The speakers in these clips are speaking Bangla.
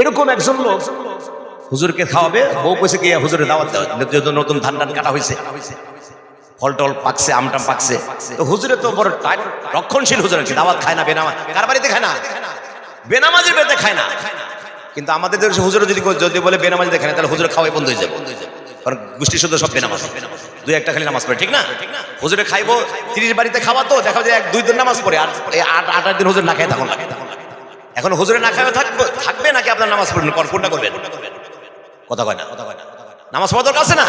এরকম একজন লোক হুজুরকে খাওয়াবে, বউ কইছে কি হুজুরের দাওয়াত দেওয়া নতুন ধান টান কাটা হয়েছে ফল টল পাকছে আমটাম পাকছে। তো হুজুরে তো বড় রক্ষণশীল হুজুর আছে, দাওয়াত খায় না, বেনামা, কার বাড়িতে খায় না? বেনামাজির বাড়িতে খায় না। কিন্তু আমাদের দেশে হুজুর যদি যদি বলে বেনামাজি দেখে না, তাহলে হুজুর খাওয়াই বন্ধ হয়ে যাবে। কারণ গোষ্ঠী শুদ্ধ সব বেনামাজ। দুই একটা খালি নামাজ পড়ে, ঠিক না? হুজুরে খাইবো, তিরিশ বাড়িতে খাওয়া তো, দেখা যায় এক দুই দিন নামাজ পড়ে আট আট আট দিন হুজুর না খায় তখন। লাগে এখন হুজুরে না খাওয়া থাকবে থাকবে নাকি আপনার নামাজ পড়বেন? কোন- কোনটা করবেন? কথা কয় না। কথা কয় না নামাজ পড়া দরকার আছে না?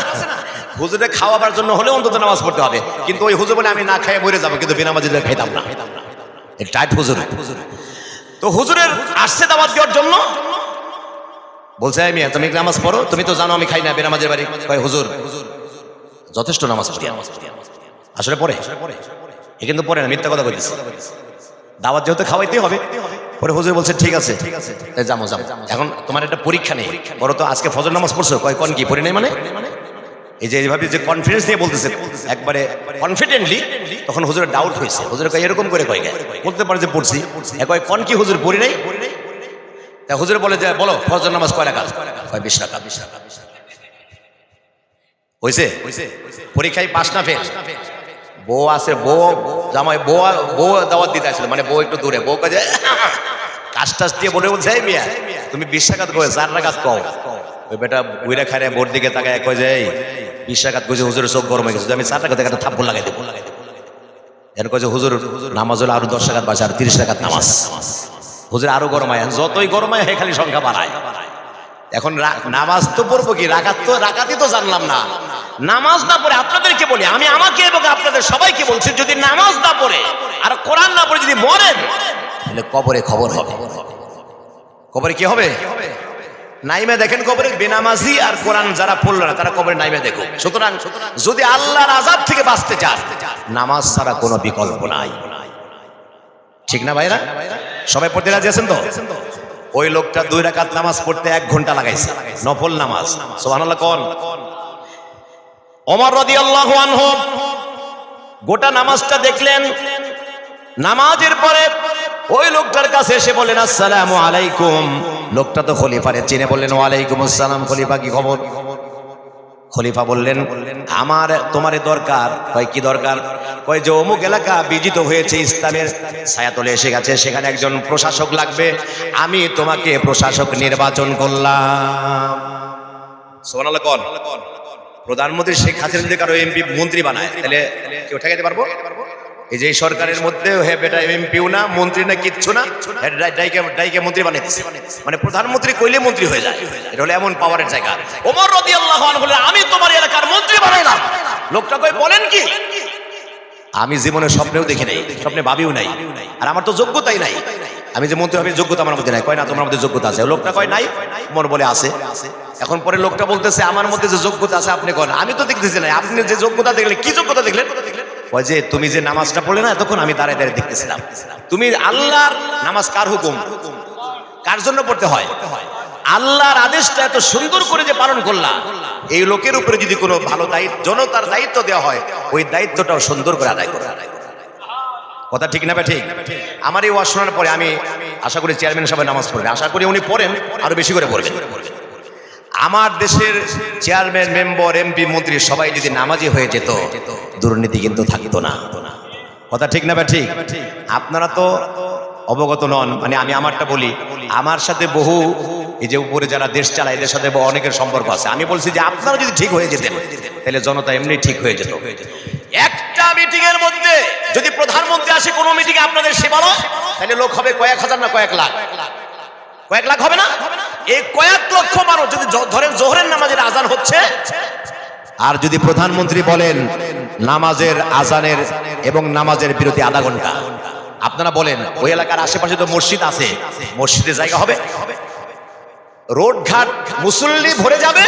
হুজুরে খাওয়াবার জন্য হলেও অন্তত নামাজ পড়তে হবে। কিন্তু ওই হুজুর বলে, আমি না খাই মরে যাব, কিন্তু বেনামাজিদের খাইতাম না। টাইট হুজুর। তো হুজুরের আসছে দাওয়াত দেওয়ার জন্য। বলছে আমি তুমি নামাজ পড়ো? তুমি তো জানো আমি খাই না বেনামাজের বাড়ি। কয়, হুজুর, যথেষ্ট নামাজ পড়ি আসলে পড়ে। এ কিন্তু পড়ে না, মিথ্যা কথা বলিস। দাওয়াত যেহেতু খাওয়াইতেই হবে। পরে হুজুর বলছে ঠিক আছে। যাব যাব এখন তোমার একটা পরীক্ষা নেই। বড় তো আজকে ফজর নামাজ পড়ছো? কয় কন কি? পড়ি নাই মানে? এই যে এইভাবে যে কনফিডেন্স দিয়ে বলতেছে একবারে কনফিডেন্টলি তখন হুজুরের ডাউট হয়েছে। হুজুর কয় এরকম করে কয়? বলতে পারে যে পড়ছি। কয় কন কি হুজুর পড়ি নাই? তা হুজুর বলে যে বলো ফজর নামাজ কয় রাকাত? কয় বিশ রাকাত। বিশ রাকাত হয়েছে পরীক্ষায় পাস না ফেল। বউ আছে, বউ জামাই, বউ বউ দাওয়াত দিতে আসলে মানে বউ একটু দূরে। বউ কাজে কাজ টাজ দিয়ে বলে বলছে, "এই মিয়া, তুমি বিশ্বাঘাত করে চার রাখাত কও। ওই বেটা বুইরা খারে বোর দিকে তাকায়, কয় যে, এই বিশ্বাঘাত কইছে হুজুরের চোখ গরম হয়ে গেছে আমি চার টাকা একটা থাপ্পড় লাগাই দেবো। এর কয়েছে হুজুর, নামাজ হলে আরও দশ টাকাত বাসে আর তিরিশ টাকাত নামাজ। হুজুর, আরও গরমায় যতই গরমায় হে খালি সংখ্যা বাড়ায়। এখন নামাজ তো পড়ব কি? রাকাত তো রাকাতই তো জানলাম না। নামাজ না পড়ে আপনাদেরকে বলি, আমি আমাকে এবং আপনাদের সবাইকে বলছি, যদি নামাজ না পড়ে, আর কোরআন না পড়ে, যদি মরেন, তাহলে কবরে খবর হবে। কবরে কি হবে? নাইমে দেখেন কবরে বেনামাজি আর কোরআন যারা পড়ল না, তারা কবরে নাইমে দেখো সুতরাং যদি আল্লাহর আজাব থেকে বাঁচতে চান, নামাজ ছাড়া কোনো বিকল্প নাই। ঠিক না ভাইরা? সবাই পড়তে রাজি আছেন তো? ওই লোকটা দুই রাকাত নামাজ পড়তে এক ঘণ্টা লাগাইছে। নফল নামাজ। সোহানাল্লাহ কোন। ওমর রাদিয়াল্লাহু আনহু গোটা নামাজটা দেখলেন। নামাজের পরে ওই লোকটার কাছে এসে বলেন, আসসালামু আলাইকুম। লোকটা তো খলিফারে চিনে বললেন, ওয়ালাইকুম আসসালাম খলিফা, কি খবর? খলিফা বললেন, আমার, তোমারে দরকার। কয়, কি দরকার? কয়, যে অমুক এলাকা বিজিত হয়েছে ইসলামের ছায়াতলে এসে গেছে, সেখানে একজন প্রশাসক লাগবে। আমি তোমাকে প্রশাসক নির্বাচন করলাম। সোনাল কন। প্রধানমন্ত্রী শেখ হাসিনা যদি কারও এমপি, মন্ত্রী বানায়, তাহলে কেউ ঠেকাইতে পারব? এই যে সরকারের মধ্যে বেটা এমপিও না, মন্ত্রী না, কিচ্ছু না ডাইকে মন্ত্রী মানে প্রধানমন্ত্রী কইলে মন্ত্রী হয়ে যায়। এটা এমন পাওয়ারের জায়গা। ওমর বললেন আমি তোমার এলাকার মন্ত্রী বানাইলাম। লোকটা কই বলেন কি? আমি জীবনে স্বপ্নেও দেখি নাই, স্বপ্নে ভাবিও নাই, আর আমার তো যোগ্যতাই নাই। আমি যে মন্ত্রী হবে, যোগ্যতা আমার মধ্যে নাই। কয় না, তোমার মধ্যে যোগ্যতা আছে। লোকটা কয়, নাই। মন বলে, আছে। এখন পরে লোকটা বলতেছে, আমার মধ্যে যে যোগ্যতা আছে, আপনি কন আমি তো দেখতেছি না আপনি যে যোগ্যতা দেখলেন, কি যোগ্যতা দেখলেন? কয় যে তুমি যে নামাজটা পড়লে না তখন আমি দাঁড়ায় দাঁড়িয়ে দেখতেছিলাম। তুমি আল্লাহর নামাজ কার হুকুম? কার জন্য পড়তে হয়? আল্লাহর আদেশটা এত সুন্দর করে যে পালন করলা। এই লোকের উপরে যদি কোনো ভালো দায়িত্ব, জনতার দায়িত্ব দেওয়া হয়, ওই দায়িত্বটাও সুন্দর করে আদায় করে। কথা ঠিক না ঠিক আমার এই ওয়াজ শোনার পরে আমি আশা করি চেয়ারম্যান সাহেব নামাজ পড়বেন আশা করি উনি পড়েন, আরও বেশি করে পড়বেন আমার দেশের চেয়ারম্যান, মেম্বার, এমপি, মন্ত্রী সবাই যদি নামাজি হয়ে যেত, দুর্নীতি কিন্তু থাকতো না। কথা ঠিক না ঠিক? আপনারা তো অবগত নন মানে আমি আমারটা বলি, আমার সাথে বহু এই যে উপরে যারা দেশ চালায়, এদের সাথে অনেকের সম্পর্ক আছে। আমি বলছি যে আপনারা যদি ঠিক হয়ে যেতেন, তাহলে জনতা এমনি ঠিক হয়ে যেত। একটা মিটিং এর মধ্যে যদি প্রধানমন্ত্রী আসে, কোনো মিটিং আপনাদের সেবালয় তাহলে লোক হবে কয়েক হাজার না কয়েক লাখ। কয়েক লাখ হবে না? এই কয়েক লক্ষ মানুষ যদি ধরেন জোহরের নামাজের আজান হচ্ছে, আর যদি প্রধানমন্ত্রী বলেন নামাজের আজানের এবং নামাজের বিরতি আধা ঘণ্টা, আপনারা বলেন, ওই এলাকার আশেপাশে তো মসজিদ আছে মসজিদে জায়গা হবে? রোড ঘাট মুসল্লি ভরে যাবে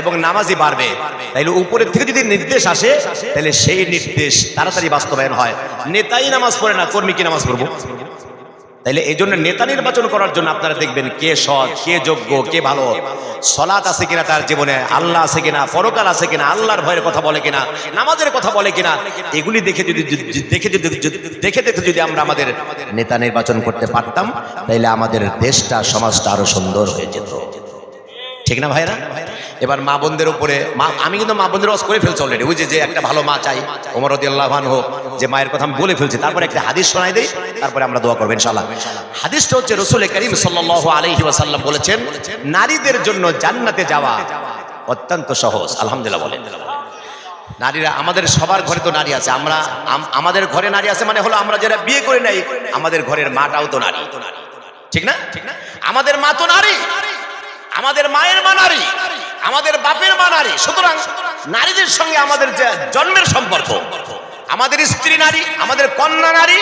এবং নামাজি বাড়বে। তাইলে উপরের থেকে যদি নির্দেশ আসে তাহলে সেই নির্দেশ তাড়াতাড়ি বাস্তবায়ন হয়। নেতাই নামাজ পড়ে না, কর্মী কি নামাজ পড়ব? তাইলে এই জন্য নেতা নির্বাচন করার জন্য আপনারা দেখবেন কে সৎ, কে যোগ্য, কে ভালো। সলাৎ আছে কিনা তার জীবনে, আল্লাহ আছে কিনা, পরকাল আছে কিনা, আল্লাহর ভয়ের কথা বলে কিনা, নামাজের কথা বলে কিনা, এগুলি দেখে যদি দেখে যদি, যদি- দেখে দেখে যদি আমরা আমাদের নেতা নির্বাচন করতে পারতাম, তাইলে আমাদের দেশটা, সমাজটা আরও সুন্দর হয়ে যেত। ঠিক না ভাইরা এবার মা বোনদের উপরে, মা, আমি কিন্তু মা বোনদের ওয়াজ করে ফেলছি অলরেডি বুঝি যে একটা ভালো মা চাই, ওমর রদিয়াল্লাহান হোক যে মায়ের কথা আমি বলে ফেলছি, তারপরে একটা হাদিস শোনাই দেই, তারপরে আমরা দোয়া করব ইনশাল্লাহ হাদিসটা হচ্ছে রসুল করিম সাল্লাহ আলহি ওয়াসাল্লাম বলেছেন, নারীদের জন্য জান্নাতে যাওয়া অত্যন্ত সহজ, আলহামদুলিল্লাহ বলেন। নারীরা, আমাদের সবার ঘরে তো নারী আছে, আমরা আমাদের ঘরে নারী আছে মানে হলো আমরা যারা বিয়ে করে নেই, আমাদের ঘরের মাটাও তো নারী। ঠিক না ঠিক না? আমাদের মা তো নারী, আমাদের মায়ের মা নারী। আমাদের বাপের মা নারী, সুতরাং নারীদের সঙ্গে আমাদের যে জন্মের সম্পর্ক, আমাদের স্ত্রী নারী, আমাদের কন্যা নারী,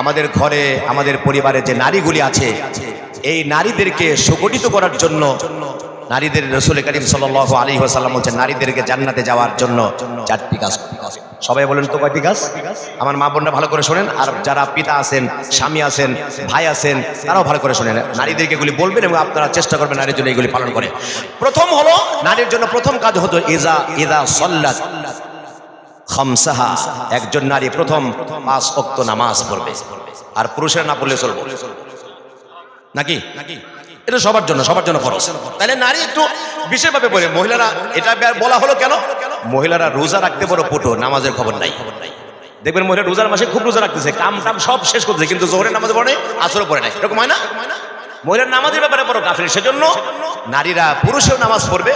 আমাদের ঘরে, আমাদের পরিবারে যে নারীগুলি আছে, এই নারীদেরকে সুগঠিত করার জন্য নারীদের রসুল করিম সাল আলী সাল্লাম বলছেন, নারীদেরকে জান্নাতে যাওয়ার জন্য চারটি কাজ সবাই বলেন তো কয়টি কাজ আমার মা বোনরা ভালো করে শোনেন, আর যারা পিতা আছেন, স্বামী আছেন, ভাই আছেন, তারাও ভালো করে শোনেন। নারীদেরকে এগুলি বলবেন এবং আপনারা চেষ্টা করবেন নারীর জন্য এগুলি পালন করে। প্রথম হলো, নারীর জন্য প্রথম কাজ হতো ইজা, ইদা সল্লাত। খামসাহা, একজন নারী প্রথম পাঁচ অক্ত নামাজ পড়বে, আর পুরুষের না পড়লে চলবে। নাকি? এটা সবার জন্য সবার জন্য খরচ তাহলে নারী একটু বিশেষভাবে বলে, মহিলারা, এটা বলা হলো কেন? মহিলারা রোজা রাখতে পারো পুটো নামাজের খবর নাই। দেখবেন মহিলা রোজার মাসে খুব রোজা রাখতেছে কাম টাম সব শেষ করছে কিন্তু জোহরের নামাজ পড়ে আসরও পড়ে নাই। এরকম হয় না? মহিলার নামাজের ব্যাপারে বড় কাফের সেজন্য নারীরা পুরুষেও নামাজ পড়বে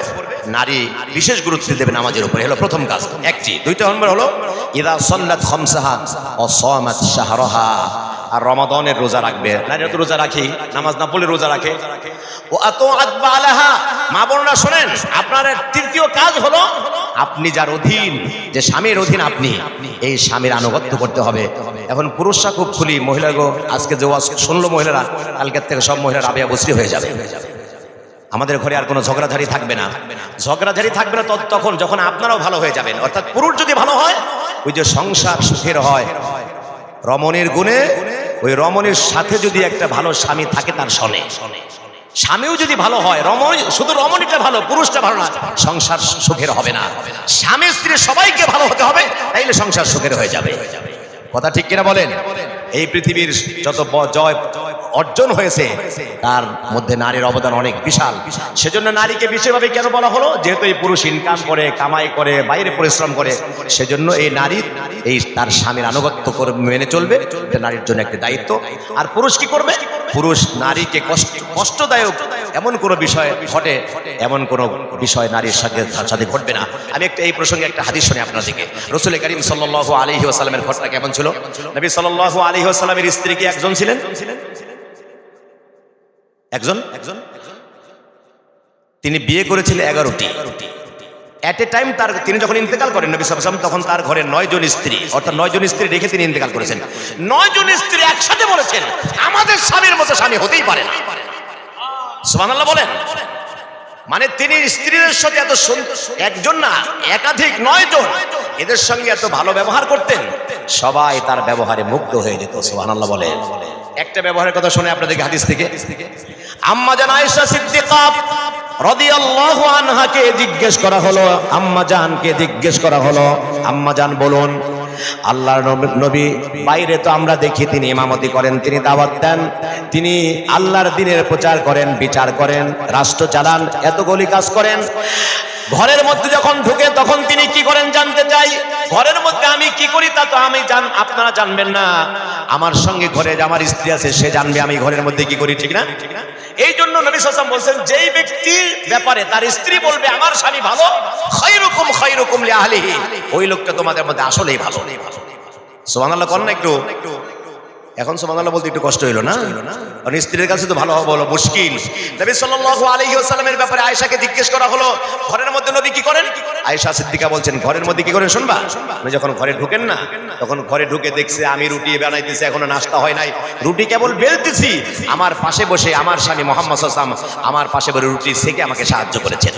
নারী বিশেষ গুরুত্ব দেবে নামাজের উপরে। হলো প্রথম কাজ। একটি। দুইটা নম্বর হলো, ইদা সল্লাত খমসাহা ও সমাত শাহরহা। আর রমাদনের রোজা রাখবে। নারীরা তো রোজা রাখি নামাজ না পড়লে রোজা রাখে। ও এত আদবা আলাহা মা বোনরা শোনেন, আপনার তৃতীয় কাজ হলো, আপনি যার অধীন, যে স্বামীর অধীন আপনি, এই স্বামীর আনুগত্য করতে হবে। এখন পুরুষরা খুব খুলি মহিলাগো আজকে যে শুনলো মহিলারা, কালকের থেকে সব মহিলারা আবিয়া বসরি হয়ে যাবে। আমাদের ঘরে আর কোনো ঝগড়াঝাড়ি থাকবে না। ঝগড়াঝাড়ি থাকবে না তখন যখন আপনারাও ভালো হয়ে যাবেন। অর্থাৎ পুরুষ যদি ভালো হয়, ওই যে সংসার সুখের হয়। রমণীর গুণে ওই রমণীর সাথে যদি একটা ভালো স্বামী থাকে, তার শনে স্বামীও যদি ভালো হয়, রমণী শুধু রমণীটা ভালো, পুরুষটা ভালো না, সংসার সুখের হবে না। স্বামী, স্ত্রী সবাইকে ভালো হতে হবে, তাইলে সংসার সুখের হয়ে যাবে। কথা ঠিক কিনা বলেন? এই পৃথিবীর যত জয় অর্জন হয়েছে। তার মধ্যে নারীর অবদান অনেক বিশাল। সেজন্য নারীকে বিশেষভাবে কেন বলা হলো? যেহেতু এই পুরুষ ইনকাম করে, কামাই করে, বাইরে পরিশ্রম করে, সেজন্য এই নারী এই তার স্বামীর আনুগত্য করে, মেনে চলবে। নারীর জন্য একটি দায়িত্ব। আর পুরুষ কি করবে? পুরুষ নারীকে কষ্ট, কষ্টদায়ক এমন কোনো বিষয় ঘটে, এমন কোনো বিষয় নারীর সাথে সাথে ঘটবে না। আমি একটা, এই প্রসঙ্গে একটা হাদিস শুনি আপনার দিকে রসুল করিম সাল্লাহ আলহি আসালামের ঘটনা কেমন ছিল? নবী সাল্লাহ আলহি আসালামের স্ত্রী কি একজন ছিলেন? একজন? একজন তিনি বিয়ে করেছিলেন এগারোটি। অ্যাট এ টাইম তার তিনি যখন ইন্তেকাল করেন নবী সালাম তখন তার ঘরে নয় জন স্ত্রী। অর্থাৎ নয় জন স্ত্রী রেখে তিনি ইন্তেকাল করেছেন। নয় জন স্ত্রী একসাথে বলেছেন, আমাদের স্বামীর মতো স্বামী হতেই পারে না। সুবহানাল্লাহ বলেন। মানে তিনি স্ত্রীদের সাথে এত একজন না, একাধিক নয় জন এদের সঙ্গে এত ভালো ব্যবহার করতেন, সবাই তার ব্যবহারে মুগ্ধ হয়ে যেত, সুবহানাল্লাহ বলেন। একটা ব্যবহারের কথা শুনে আপনাদেরকে হাদিস থেকে। আম্মা জান আয়েশা সিদ্দিকা রাদিয়াল্লাহু আনহাকে জিজ্ঞেস করা হলো, আম্মা জানকে জিজ্ঞেস করা হলো, আম্মা জান বলুন, আল্লাহর নবী- বাইরে তো আমরা দেখি তিনি ইমামতি করেন, তিনি দাওয়াত দেন, তিনি আল্লাহর দিনের প্রচার করেন, বিচার করেন, রাষ্ট্র চালান এতগুলি কাজ করেন। ঘরের মধ্যে যখন ঢুকে তখন তিনি কি করেন জানতে চাই? ঘরের মধ্যে আমি কি করি তা তো আমি জান, আপনারা জানবেন না। আমার সঙ্গে ঘরে আমার স্ত্রী আছে, সে জানবে আমি ঘরের মধ্যে কি করি, ঠিক না? এই জন্য নবী সাল্লাম বলছেন, যেই ব্যক্তির ব্যাপারে তার স্ত্রী বলবে, আমার স্বামী ভালো খৈরকম খৈরকম লি আহলিহি ওই লোকটা তোমাদের মধ্যে আসলেই ভালো। নেই ভালো নেই সুবহানাল্লাহ, কর না একটু। এখন সুবহানাল্লাহ বলতে একটু কষ্ট হইল না? কারণ স্ত্রীর কাছে তো ভালো হওয়া বলো, মুশকিল। নবী সাল্লাল্লাহু আলাইহি ওয়াসাল্লামের ব্যাপারে আয়েশাকে জিজ্ঞেস করা হলো, ঘরের মধ্যে নবী কি করেন? আয়েশা সিদ্দিকা বলছেন, ঘরের মধ্যে কি করেন শুনবা? উনি যখন ঘরে ঢুকেন না, তখন ঘরে ঢুকে দেখছে আমি রুটি বানাইতেছি, এখনও নাস্তা হয় নাই। রুটি কেবল বেলতেছি। আমার পাশে বসে আমার স্বামী মোহাম্মদ সাল্লাম আমার পাশে বসে রুটি সেকে আমাকে সাহায্য করেছেন।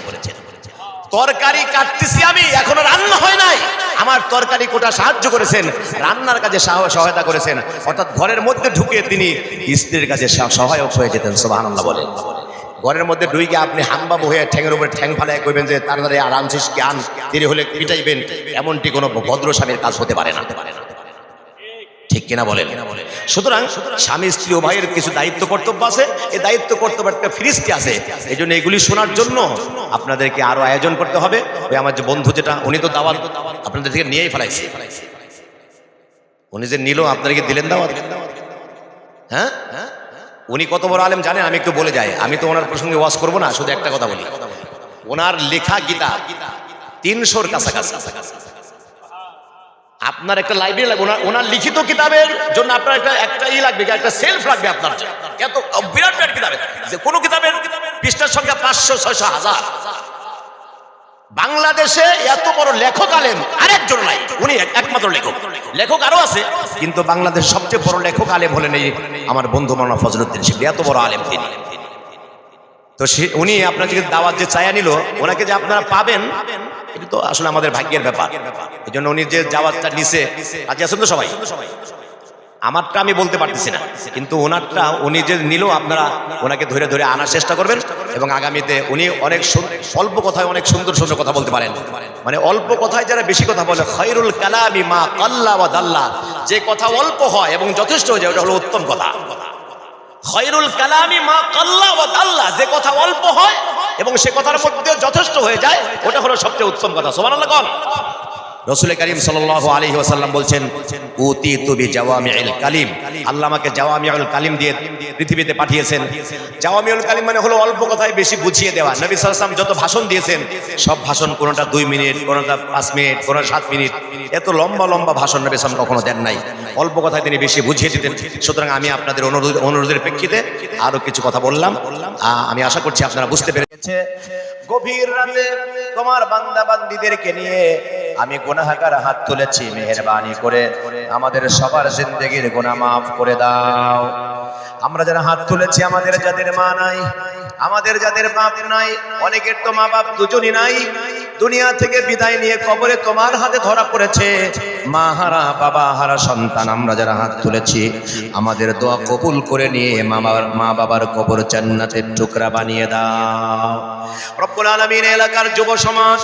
তরকারি কাটতেছি আমি, এখনও রান্না হয় নাই। আমার তরকারি কোটা সাহায্য করেছেন, রান্নার কাজে সাহ- সহায়তা করেছেন। অর্থাৎ ঘরের মধ্যে ঢুকে তিনি স্ত্রীর কাছে সহায়ক হয়ে যেতেন, সুবহানাল্লাহ বলেন। ঘরের মধ্যে ঢুইকে আপনি হাম্বা হয়ে ঠ্যাংয়ের উপরে ঠ্যাং ফালাই করবেন যে তার তাড়াতাড়ি আরামসে জ্ঞান তিনি হলে পিটাইবেন। এমনটি কোনো ভদ্র স্বামীর কাজ হতে পারে না। ঠিক কিনা বলেন? সুতরাং স্বামী, স্ত্রী ও ভাইয়ের কিছু দায়িত্ব কর্তব্য আছে। এই দায়িত্ব কর্তব্য একটা ফিরিস্তি আছে। এই জন্য এগুলি শোনার জন্য আপনাদেরকে আরও আয়োজন করতে হবে। ওই আমার যে বন্ধু যেটা, উনি তো দাওয়াত আপনাদের থেকে নিয়েই ফেলাইছে। উনি যে নিল, আপনাদেরকে দিলেন দাওয়াত? হ্যাঁ? উনি কত বড় আলেম জানেন? আমি একটু বলে যাই। আমি তো ওনার প্রসঙ্গে ওয়াজ করব না, শুধু একটা কথা বলি। ওনার লেখা গীতা তিনশোর কাছাকাছি। আপনার একটা লাইব্রেরি লাগবে, ওনার ওনার লিখিত কিতাবের জন্য আপনার একটা একটা ই লাগবে, একটা সেলফ লাগবে আপনার। এত বিরাট বিরাট কিতাবের যে কোনো কিতাবের পৃষ্ঠার সংখ্যা পাঁচশো, ছয়শো, হাজার। বাংলাদেশে এত বড় লেখক আলেম আরেকজন নাই, উনি এক- একমাত্র লেখক। লেখক আরও আছে, কিন্তু বাংলাদেশ সবচেয়ে বড় লেখক আলেম হলেন এই আমার বন্ধু মাওলানা ফজলুদ্দিন শিবলি এত বড় আলেম তিনি। তো সে, উনি আপনাকে দাওয়াত যে চায়া নিল, ওনাকে যে আপনারা পাবেন, এটা তো আসলে আমাদের ভাগ্যের ব্যাপার। এই জন্য উনি যে দাওয়াতটা নিছে আজ আছেন তো সবাই? আমারটা আমি বলতে পারতেছি না, কিন্তু ওনারটা উনি যে নিল, আপনারা ওনাকে ধরে ধরে আনার চেষ্টা করবেন এবং আগামীতে উনি অনেক অল্প কথায় অনেক সুন্দর সুন্দর কথা বলতে পারেন। মানে অল্প কথায় যারা বেশি কথা বলে খৈরুল কালামি মা কাল্লা বা দাল্লা, যে কথা অল্প হয় এবং যথেষ্ট হয়ে যায়, ওটা হলো উত্তম কথা। খৈরুল কালামি মা কাল্লা ও দাল্লা। যে কথা অল্প হয় এবং সে কথার মধ্যে যথেষ্ট হয়ে যায়, ওটা হলো সবচেয়ে উত্তম কথা। সোমান রসুল করিম সাল্লাল্লাহু আলাইহি ওয়াসাল্লাম বলছেন উতি তুবি জাওয়ামিউল কালিম। আল্লাহ আমাকে জাওয়ামিউল কালিম দিয়ে পৃথিবীতে পাঠিয়েছেন। জাওয়ামিউল কালিম মানে হলো অল্প কথায় বেশি বুঝিয়ে দেওয়া। নবী ওয়াসাল্লাম যত ভাষণ দিয়েছেন, সব ভাষণ কোনোটা দুই মিনিট, কোনোটা পাঁচ মিনিট, কোনোটা সাত মিনিট। এত লম্বা লম্বা ভাষণ নবী সাল্লাম কখনো দেন নাই। অল্প কথায় তিনি বেশি বুঝিয়ে দিতেন। সুতরাং আমি আপনাদের অনুরোধ, অনুরোধের প্রেক্ষিতে আরও কিছু কথা বললাম। আমি আশা করছি আপনারা বুঝতে পেরেছে গভীর রাতে তোমার বান্দা বান্দিদেরকে নিয়ে আমি গুনাহগার হাত তুলেছি, মেহেরবানি করে। আমাদের সবার জিন্দগির গোনা মাফ করে দাও। আমরা যারা হাত তুলেছি, আমাদের যাদের মা নাই, আমাদের যাদের বাপ নাই, অনেকের তো মা বাপ দুজনই নাই। দুনিয়া থেকে বিদায় নিয়ে কবরে তোমার হাতে ধরা পড়েছে। মা হারা, বাবা হারা সন্তান আমরা যারা হাত তুলেছি, আমাদের দোয়া কবুল করে নিয়ে মা বাবার মা বাবার কবর জান্নাতের টুকরা বানিয়ে দাও। রব্বুল আলামিন এলাকার যুব সমাজ,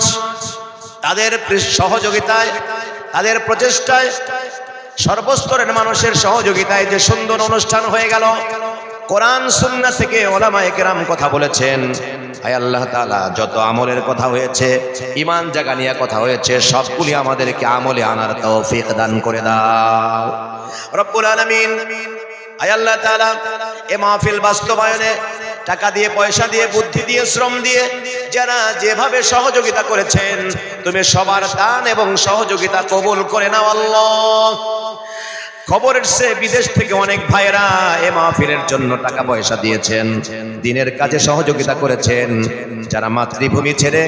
তাদের সহযোগিতায়, তাদের প্রচেষ্টায় সর্বস্তরের মানুষের সহযোগিতায় যে সুন্দর অনুষ্ঠান হয়ে গেল কোরআন, সুন্না থেকে ওলামা একরাম কথা বলেছেন। আয় আল্লাহ তাআলা, যত আমলের কথা হয়েছে ইমান জাগা নিয়ে কথা হয়েছে, সবগুলি আমাদেরকে আমলে আনার তৌফিক দান করে দাও। রব্বুল আলামিন আয় আল্লাহ তাআলা, এ মাহফিল বাস্তবায়নে টাকা দিয়ে, পয়সা দিয়ে, বুদ্ধি দিয়ে, শ্রম দিয়ে যারা যেভাবে সহযোগিতা করেছেন, তুমি সবার দান এবং সহযোগিতা কবুল করে নাও আল্লাহ। খবর সে বিদেশ থেকে অনেক ভাইরা এ মাহফিলের জন্য টাকা পয়সা দিয়েছেন। দিনের কাজে সহযোগিতা করেছেন। যারা মাতৃভূমি ছেড়ে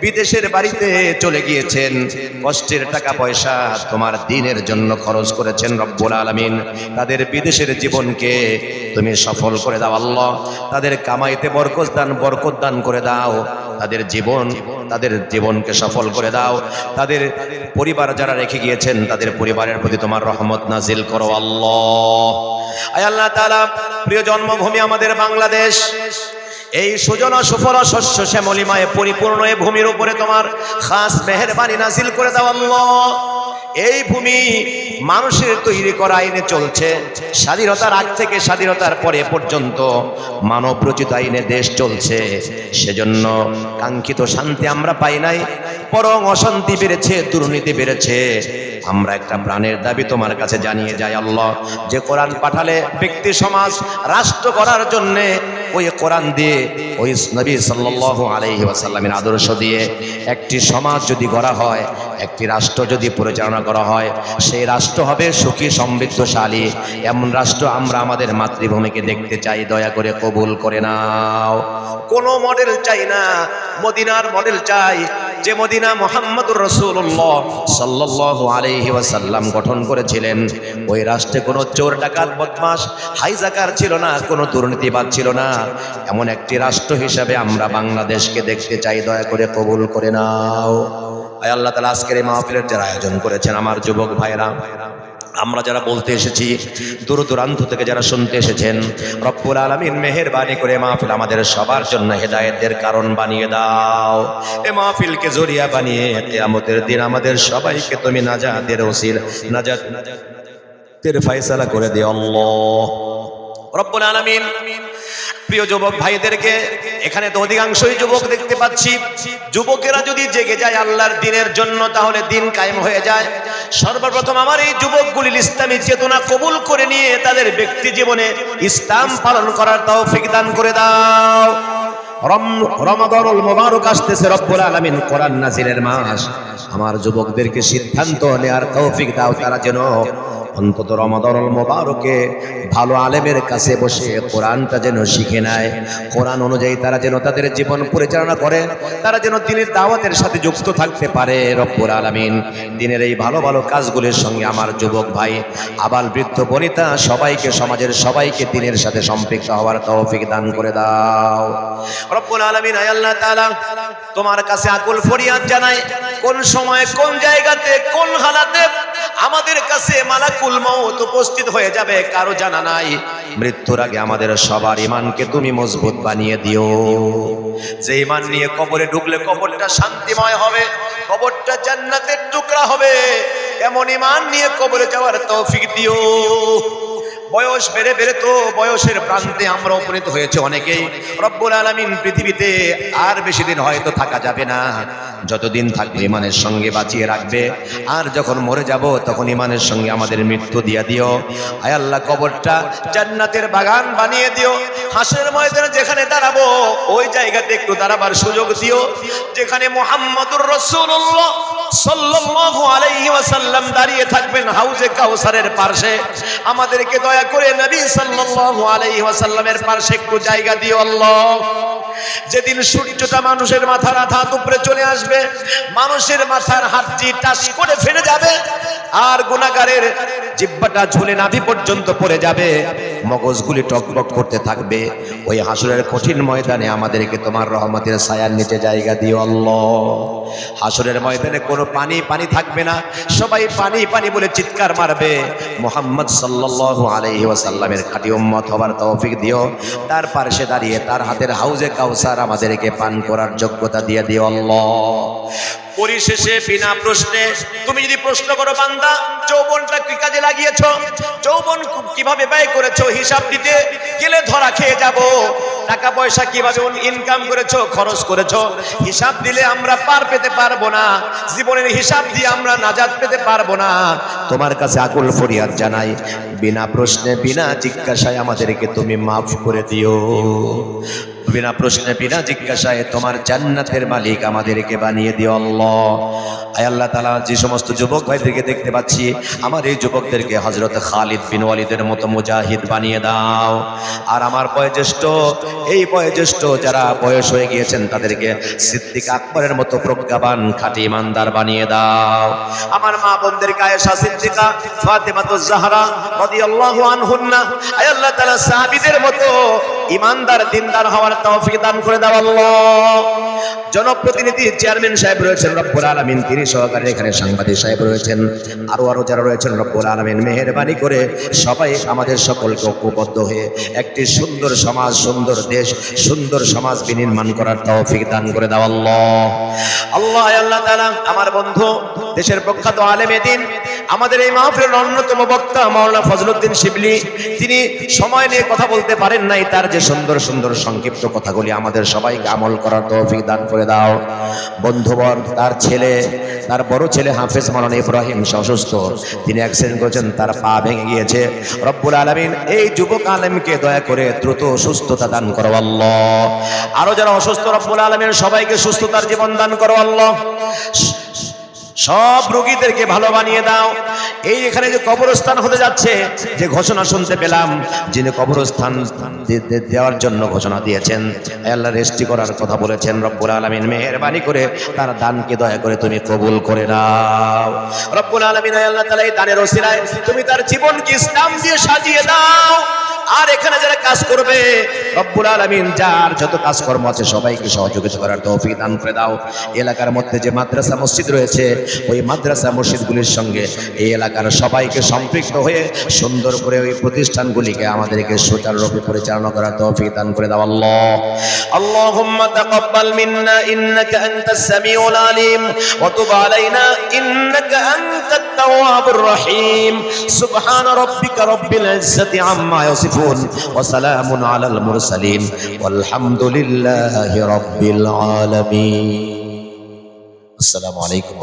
বিদেশের বাড়িতে চলে গিয়েছেন, কষ্টের টাকা পয়সা তোমার দিনের জন্য খরচ করেছেন রব্বুল আলামিন। তাদের বিদেশের জীবনকে তুমি সফল করে দাও আল্লাহ। তাদের কামাইতে বরকত দান বরকত দান করে দাও। তাদের জীবন, তাদের জীবনকে সফল করে দাও। তাদের পরিবার যারা রেখে গিয়েছেন, তাদের পরিবারের প্রতি তোমার রহমত নাজিল করো, আল্লাহ। আয় আল্লাহ তাআলা, প্রিয় জন্মভূমি আমাদের বাংলাদেশ, এই সুজন সুফল শস্য শ্যামলিমায় পরিপূর্ণ এই ভূমির উপরে তোমার খাস মেহেরবানি নাজিল করে দাও, আল্লাহ। এই ভূমি মানুষের তৈরি করা আইনে চলছে। স্বাধীনতার আগ থেকে স্বাধীনতার পরে পর্যন্ত মানব রচিত আইনে দেশ চলছে। সেজন্য কাঙ্ক্ষিত শান্তি আমরা পাই নাই বরং অশান্তি বেড়েছে, দুর্নীতি বেড়েছে। আমরা একটা প্রাণের দাবি তোমার কাছে জানিয়ে যাই আল্লাহ, যে কোরআন পাঠালে ব্যক্তি সমাজ রাষ্ট্র করার জন্যে ওই কোরআন দিয়ে ওই নবী সাল্লাল্লাহু আলাইহি ওয়াসাল্লামের আদর্শ দিয়ে একটি সমাজ যদি গড়া হয় একটি রাষ্ট্র যদি পরিচালনা করা হয়, সেই রাষ্ট্র হবে সুখী, সমৃদ্ধশালী। এমন রাষ্ট্র আমরা আমাদের মাতৃভূমিকে দেখতে চাই, দয়া করে কবুল করে নাও। কোনো মডেল চাই না, মদিনার মডেল চাই, যে মদিনা মোহাম্মদুর রসুল্লাহ সাল্লাল্লাহু আলাইহি ওয়াসাল্লাম গঠন করেছিলেন। ওই রাষ্ট্রে কোনো চোর, ডাকাত বদমাস হাইজাকার ছিল না, কোনো দুর্নীতিবাদ ছিল না। এমন একটি রাষ্ট্র হিসাবে আমরা বাংলাদেশকে দেখতে চাই, দয়া করে কবুল করে নাও। আয় আল্লাহ তালা আজকের এই মাহফিলের যারা আয়োজন করেছেন আমার যুবক ভাইরা আমরা যারা বলতে এসেছি, দূর দূরান্ত থেকে যারা শুনতে এসেছেন, রব্বুল আলমিন মেহেরবানি করে মাহফিল আমাদের সবার জন্য হেদায়েতের কারণ বানিয়ে দাও। এ মাহফিলকে জরিয়া বানিয়ে কেয়ামতের দিন আমাদের সবাইকে তুমি নাজাদের ওসিল নাজাত তের ফয়সালা করে দে আল্লাহ। রব্বুল আলামিন প্রিয় যুবক ভাইদেরকে, এখানে তো অধিকাংশই যুবক দেখতে পাচ্ছি। যুবকেরা যদি জেগে যায় আল্লাহর দিনের জন্য, তাহলে দিন কায়েম হয়ে যায়। সর্বপ্রথম আমার এই যুবকগুলির ইসলামী চেতনা কবুল করে নিয়ে তাদের ব্যক্তি জীবনে ইসলাম পালন করার তৌফিক দান করে দাও। আলামিন কোরআন মাস। আমার যুবকদেরকে সিদ্ধান্ত নেওয়ার তৌফিক দাও তারা যেন অন্তত রমাদানুল মোবারকে ভালো আলেমের কাছে বসে কোরআনটা যেন শিখে নেয়। কোরআন অনুযায়ী তারা যেন তাদের জীবন পরিচালনা করে, তারা যেন দিনের দাওয়াতের সাথে যুক্ত থাকতে পারে রব্বুল আলামিন। দিনের এই ভালো ভালো কাজগুলির সঙ্গে আমার যুবক ভাই, আবাল বৃদ্ধ বনিতা, সবাইকে, সমাজের সবাইকে দিনের সাথে সম্পৃক্ত হওয়ার তৌফিক দান করে দাও। রব্বুল আলমিন, আয় আল্লাহ তাআলা, তোমার কাছে আকুল ফরিয়াদ জানাই, কোন সময়, কোন জায়গাতে, কোন হালাতে আমাদের কাছে মালাকুল মত উপস্থিত হয়ে যাবে, কারও জানা নাই। মৃত্যুর আগে আমাদের সবার ইমানকে তুমি মজবুত বানিয়ে দিও। যে ইমান নিয়ে কবরে ঢুকলে কবরটা শান্তিময় হবে, কবরটা জান্নাতের টুকরা হবে। এমন ইমান নিয়ে কবরে যাওয়ার তৌফিক দিও। বয়স বেড়ে বেড়ে তো বয়সের প্রান্তে আমরা উপনীত হয়েছে অনেকেই। রব্বুল আলামিন পৃথিবীতে আর বেশি দিন হয়তো থাকা যাবে না। যতদিন থাকবে ইমানের সঙ্গে বাঁচিয়ে রাখবে। আর যখন মরে যাব, তখন ইমানের সঙ্গে আমাদের মৃত্যু দিয়া দিও। আয় আল্লাহ, কবরটা জান্নাতের বাগান বানিয়ে দিও। হাসের ময়দানে যেখানে দাঁড়াবো, ওই জায়গাতে একটু দাঁড়াবার সুযোগ দিও। যেখানে মোহাম্মদুর রসুল্লাহ ওয়াসাল্লাম দাঁড়িয়ে থাকবেন হাউজে কাউসারের আমাদেরকে দয়া করে আলাইহি একটু জায়গা দিও যেদিন সূর্যটা মানুষের মাথার হাত উপরে চলে আসবে, মানুষের মাথার হাতটি টাস করে ফেলে যাবে, আর গুনাহগারের জিব্বাটা ঝুলে নাভি পর্যন্ত পড়ে যাবে। মগজগুলি টকবক করতে থাকবে। ওই হাসুরের কঠিন ময়দানে আমাদেরকে তোমার রহমতের ছায়ার নিচে জায়গা দিও আল্লাহ। হাসুরের ময়দানে কোনো পানি পানি থাকবে না। সবাই পানি পানি বলে চিৎকার মারবে। মোহাম্মদ সাল্লাল্লাহু আলাইহি ওয়াসাল্লামের খাঁটি উম্মত হবার তৌফিক দিও। তার পাশে দাঁড়িয়ে তার হাতের হাউজে কাউসার আমাদেরকে পান করার যোগ্যতা দিয়ে দিও আল্লাহ। পরিশেষে বিনা প্রশ্নে তুমি যদি প্রশ্ন করো, বান্দা, যৌবনটা কি কাজে লাগিয়েছ? যৌবন কীভাবে ব্যয় করেছ? হিসাব দিতে গেলে ধরা খেয়ে যাব। টাকা পয়সা কীভাবে ইনকাম করেছ? খরচ করেছ। হিসাব দিলে আমরা পার পেতে পারব না। জীবনের হিসাব দিয়ে আমরা নাজাত পেতে পারব না। তোমার কাছে আকুল ফরিয়াদ জানাই। বিনা প্রশ্নে, বিনা জিজ্ঞাসায় আমাদেরকে তুমি মাফ করে দিও। বিনা প্রশ্নে বিনা জিজ্ঞাসায় তোমার জান্নাতের মালিক আমাদেরকে বানিয়ে দিও আল্লাহ। আয় আল্লাহ তালা যে সমস্ত যুবক ভাইদেরকে দেখতে পাচ্ছি, আমার এই যুবকদেরকে হজরত খালিদ বিন ওয়ালিদের মতো মুজাহিদ বানিয়ে দাও। আর আমার বয়োজ্যেষ্ঠ, এই বয়োজ্যেষ্ঠ যারা বয়স হয়ে গিয়েছেন, তাদেরকে সিদ্দিক আকবরের মতো প্রজ্ঞাবান, খাঁটি ইমানদার বানিয়ে দাও। আমার মা বোনদেরকে আয়েশা সিদ্দিকা ফাতেমাতুজ জাহরা রাদিয়াল্লাহু আনহুন্না, আয় আল্লাহ তাআলা সাহাবীদের মতো ইমানদার, দিনদার হওয়ার তৌফিক দান করে দাও আল্লাহ। জনপ্রতিনিধি চেয়ারম্যান সাহেব রয়েছেন রব্বুল আলামিন, তিনি সহকারে এখানে সাংবাদিক সাহেব রয়েছেন, আরও আরও যারা রয়েছেন রব্বুল আলামিন, মেহেরবানি করে সবাই আমাদের সকলকে ঐক্যবদ্ধ হয়ে একটি সুন্দর সমাজ, সুন্দর দেশ, সুন্দর সমাজ বিনির্মাণ করার তৌফিক দান করে দাও আল্লাহ। আল্লাহ আল্লাহ তাআলা, আমার বন্ধু, দেশের প্রখ্যাত আলেমে দিন আমাদের এই মাহফিলের অন্যতম বক্তা মাওলানা ফজলুদ্দিন শিবলি, তিনি সময় নিয়ে কথা বলতে পারেন নাই, তার যে সুন্দর সুন্দর সংক্ষিপ্ত কথাগুলি আমাদের সবাইকে আমল করার তৌফিক দান করে দাও। বন্ধুবর তার ছেলে, তার বড় ছেলে হাফেজ মাওলানা ইব্রাহিম অসুস্থ তিনি অ্যাক্সিডেন্ট করেছেন, তার পা ভেঙে গিয়েছে। রব্বুল আলামিন এই যুবক আলেমকে দয়া করে দ্রুত সুস্থতা দান করো আল্লাহ। আরও যারা অসুস্থ, রব্বুল আলামিন সবাইকে সুস্থতার জীবন দান করো আল্লাহ। সব রোগীদেরকে ভালো বানিয়ে দাও। এই এখানে যে কবরস্থান হতে যাচ্ছে, যে ঘোষণা শুনতে পেলাম, যিনি কবরস্থান দেওয়ার জন্য ঘোষণা দিয়েছেন, আল্লাহ রেস্টি করার কথা বলেছেন, রব্বুল আলমিন মেহরবানি করে তার দানকে দয়া করে তুমি কবুল করে নাও। রব্বুল আলমিন, আল্লাহ তালা এই দানের ওসিলায় তুমি তার জীবনকে ইসলাম দিয়ে সাজিয়ে দাও। আর এখানে যারা কাজ করবে রব্বুল আলামিন যার যত কাজকর্ম আছে সবাইকে সহযোগিতা করার তৌফিক দান করে দাও এলাকার মধ্যে যে মাদ্রাসা মসজিদ রয়েছে ওই মাদ্রাসা মসজিদগুলির সঙ্গে এই এলাকার সবাইকে সম্পৃক্ত হয়ে সুন্দর করে ওই প্রতিষ্ঠানগুলিকে আমাদেরকে সুচারুরূপে পরিচালনা করার তৌফিক দান করে দাও আল্লাহ اللهم تقبل منا انك انت السميع العليم وتب علينا انك انت التواب الرحيم سبحان ربك رب العزه عما يصفون আসিফুন ওয়া সালামুন আলাল মুরসালিন আলহামদুলিল্লাহি রাব্বিল আলামিন। আসসালামু আলাইকুম।